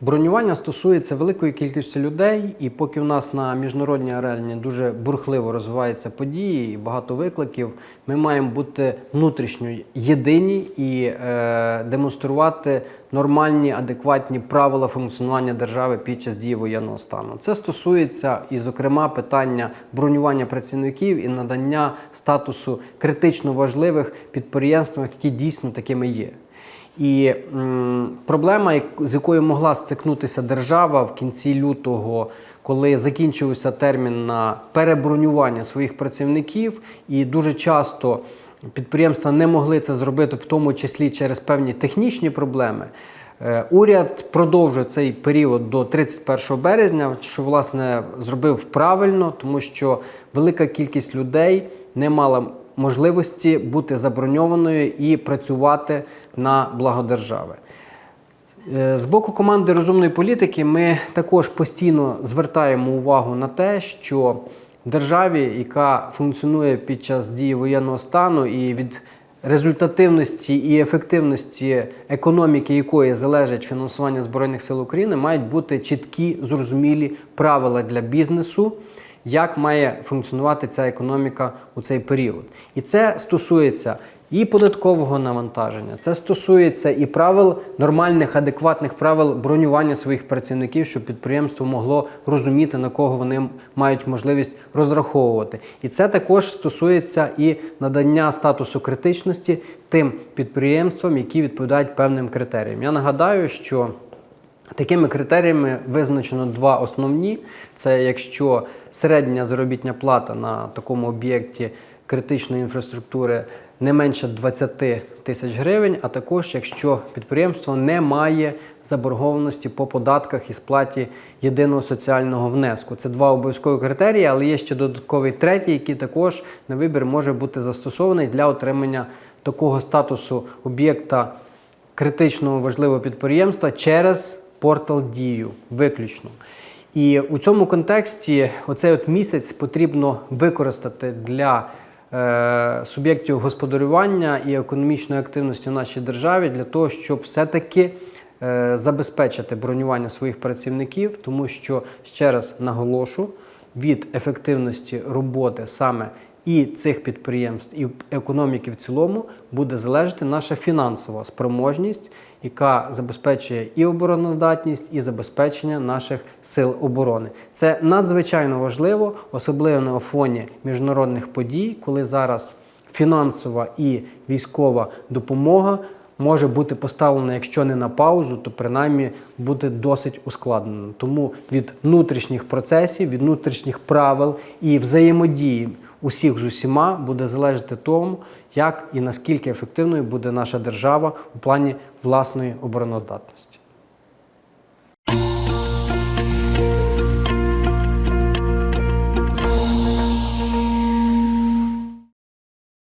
Бронювання стосується великої кількості людей, і поки в нас на міжнародній арені дуже бурхливо розвиваються події і багато викликів, ми маємо бути внутрішньо єдині і е, демонструвати нормальні, адекватні правила функціонування держави під час дії воєнного стану. Це стосується і, зокрема, питання бронювання працівників і надання статусу критично важливих підприємствам, які дійсно такими є. І м, проблема, з якою могла стикнутися держава в кінці лютого, коли закінчився термін на перебронювання своїх працівників, і дуже часто підприємства не могли це зробити, в тому числі через певні технічні проблеми. Е, Уряд продовжує цей період до 31 березня, що власне зробив правильно, тому що велика кількість людей не мала можливості бути заброньованою і працювати на благо держави. Е, З боку команди розумної політики ми також постійно звертаємо увагу на те, що державі, яка функціонує під час дії воєнного стану і від результативності і ефективності економіки, якої залежить фінансування Збройних сил України, мають бути чіткі, зрозумілі правила для бізнесу як має функціонувати ця економіка у цей період. І це стосується і податкового навантаження, це стосується і правил нормальних, адекватних правил бронювання своїх працівників, щоб підприємство могло розуміти, на кого вони мають можливість розраховувати. І це також стосується і надання статусу критичності тим підприємствам, які відповідають певним критеріям. Я нагадаю, що Такими критеріями визначено два основні: це якщо середня заробітня плата на такому об'єкті критичної інфраструктури не менше 20 тисяч гривень, а також якщо підприємство не має заборгованості по податках і сплаті єдиного соціального внеску. Це два обов'язкові критерії, але є ще додатковий третій, який також на вибір може бути застосований для отримання такого статусу об'єкта критично важливого підприємства через портал Дію виключно. І у цьому контексті оцей от місяць потрібно використати для е, суб'єктів господарювання і економічної активності в нашій державі для того, щоб все-таки е, забезпечити бронювання своїх працівників, тому що ще раз наголошу від ефективності роботи саме і цих підприємств, і економіки в цілому буде залежати наша фінансова спроможність, яка забезпечує і обороноздатність, і забезпечення наших сил оборони. Це надзвичайно важливо, особливо на фоні міжнародних подій, коли зараз фінансова і військова допомога може бути поставлена, якщо не на паузу, то принаймні буде досить ускладнено. Тому від внутрішніх процесів, від внутрішніх правил і взаємодії усіх з усіма буде залежати тому, як і наскільки ефективною буде наша держава у плані власної обороноздатності.